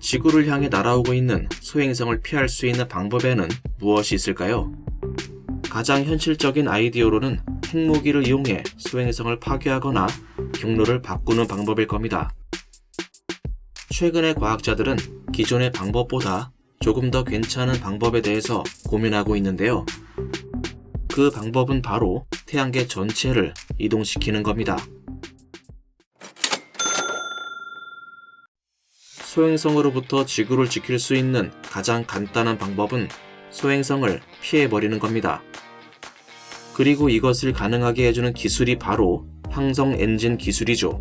지구를 향해 날아오고 있는 소행성을 피할 수 있는 방법에는 무엇이 있을까요? 가장 현실적인 아이디어로는 핵무기를 이용해 소행성을 파괴하거나 경로를 바꾸는 방법일 겁니다. 최근에 과학자들은 기존의 방법보다 조금 더 괜찮은 방법에 대해서 고민하고 있는데요. 그 방법은 바로 태양계 전체를 이동시키는 겁니다. 소행성으로부터 지구를 지킬 수 있는 가장 간단한 방법은 소행성을 피해버리는 겁니다. 그리고 이것을 가능하게 해주는 기술이 바로 항성 엔진 기술이죠.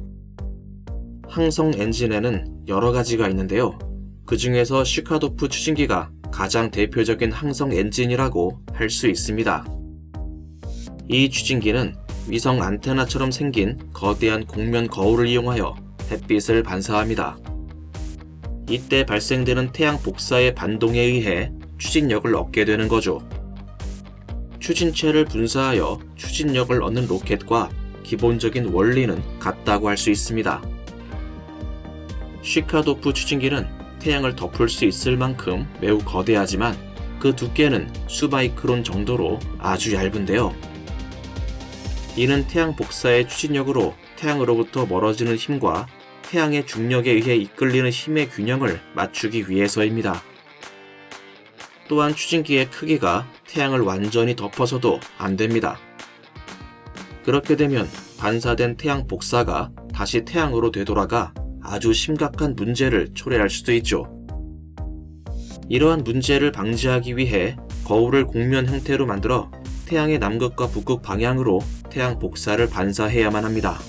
항성 엔진에는 여러 가지가 있는데요. 그 중에서 시카도프 추진기가 가장 대표적인 항성 엔진이라고 할 수 있습니다. 이 추진기는 위성 안테나처럼 생긴 거대한 곡면 거울을 이용하여 햇빛을 반사합니다. 이때 발생되는 태양 복사의 반동에 의해 추진력을 얻게 되는 거죠. 추진체를 분사하여 추진력을 얻는 로켓과 기본적인 원리는 같다고 할 수 있습니다. 시카도프 추진기는 태양을 덮을 수 있을 만큼 매우 거대하지만 그 두께는 수마이크론 정도로 아주 얇은데요. 이는 태양 복사의 추진력으로 태양으로부터 멀어지는 힘과 태양의 중력에 의해 이끌리는 힘의 균형을 맞추기 위해서입니다. 또한 추진기의 크기가 태양을 완전히 덮어서도 안 됩니다. 그렇게 되면 반사된 태양 복사가 다시 태양으로 되돌아가 아주 심각한 문제를 초래할 수도 있죠. 이러한 문제를 방지하기 위해 거울을 곡면 형태로 만들어 태양의 남극과 북극 방향으로 태양 복사를 반사해야만 합니다.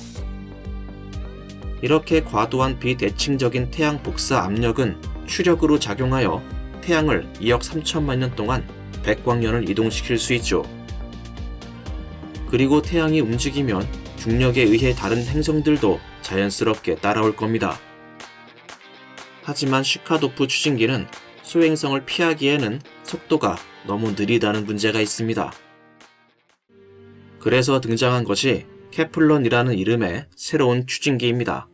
이렇게 과도한 비대칭적인 태양 복사 압력은 추력으로 작용하여 태양을 2억 3천만 년 동안 백광년을 이동시킬 수 있죠. 그리고 태양이 움직이면 중력에 의해 다른 행성들도 자연스럽게 따라올 겁니다. 하지만 시카도프 추진기는 소행성을 피하기에는 속도가 너무 느리다는 문제가 있습니다. 그래서 등장한 것이 케플런이라는 이름의 새로운 추진기입니다.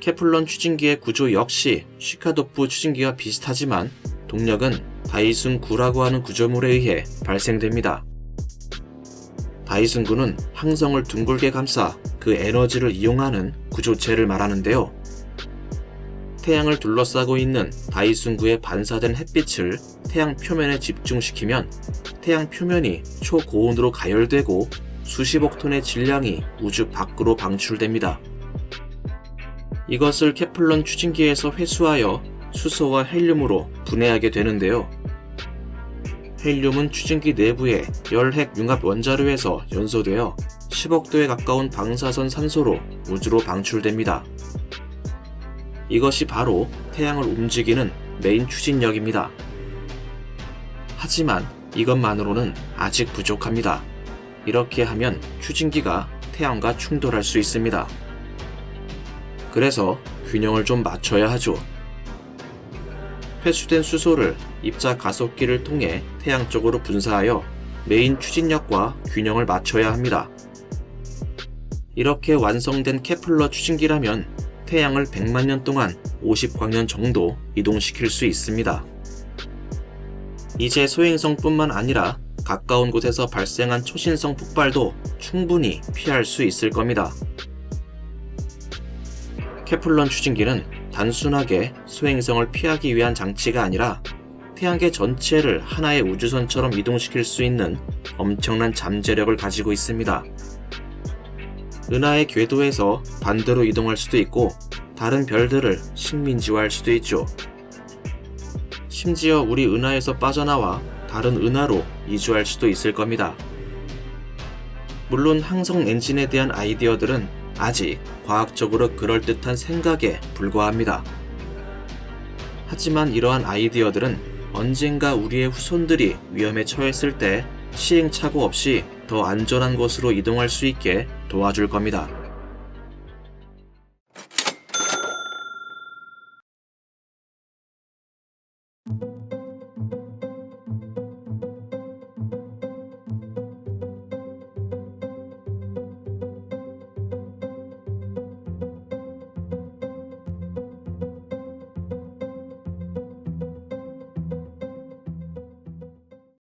케플런 추진기의 구조 역시 시카도프 추진기와 비슷하지만 동력은 다이슨 9라고 하는 구조물에 의해 발생됩니다. 다이슨 9는 항성을 둥글게 감싸 그 에너지를 이용하는 구조체를 말하는데요. 태양을 둘러싸고 있는 다이슨 9에 반사된 햇빛을 태양 표면에 집중시키면 태양 표면이 초고온으로 가열되고 수십억 톤의 질량이 우주 밖으로 방출됩니다. 이것을 케플런 추진기에서 회수하여 수소와 헬륨으로 분해하게 되는데요. 헬륨은 추진기 내부의 열핵 융합 원자료에서 연소되어 10억 도에 가까운 방사선 산소로 우주로 방출됩니다. 이것이 바로 태양을 움직이는 메인 추진력입니다. 하지만 이것만으로는 아직 부족합니다. 이렇게 하면 추진기가 태양과 충돌할 수 있습니다. 그래서 균형을 좀 맞춰야 하죠. 회수된 수소를 입자 가속기를 통해 태양 쪽으로 분사하여 메인 추진력과 균형을 맞춰야 합니다. 이렇게 완성된 케플러 추진기라면 태양을 100만 년 동안 50광년 정도 이동시킬 수 있습니다. 이제 소행성뿐만 아니라 가까운 곳에서 발생한 초신성 폭발도 충분히 피할 수 있을 겁니다. 케플런 추진기는 단순하게 소행성을 피하기 위한 장치가 아니라 태양계 전체를 하나의 우주선처럼 이동시킬 수 있는 엄청난 잠재력을 가지고 있습니다. 은하의 궤도에서 반대로 이동할 수도 있고 다른 별들을 식민지화할 수도 있죠. 심지어 우리 은하에서 빠져나와 다른 은하로 이주할 수도 있을 겁니다. 물론 항성 엔진에 대한 아이디어들은 아직 과학적으로 그럴듯한 생각에 불과합니다. 하지만 이러한 아이디어들은 언젠가 우리의 후손들이 위험에 처했을 때 시행착오 없이 더 안전한 곳으로 이동할 수 있게 도와줄 겁니다.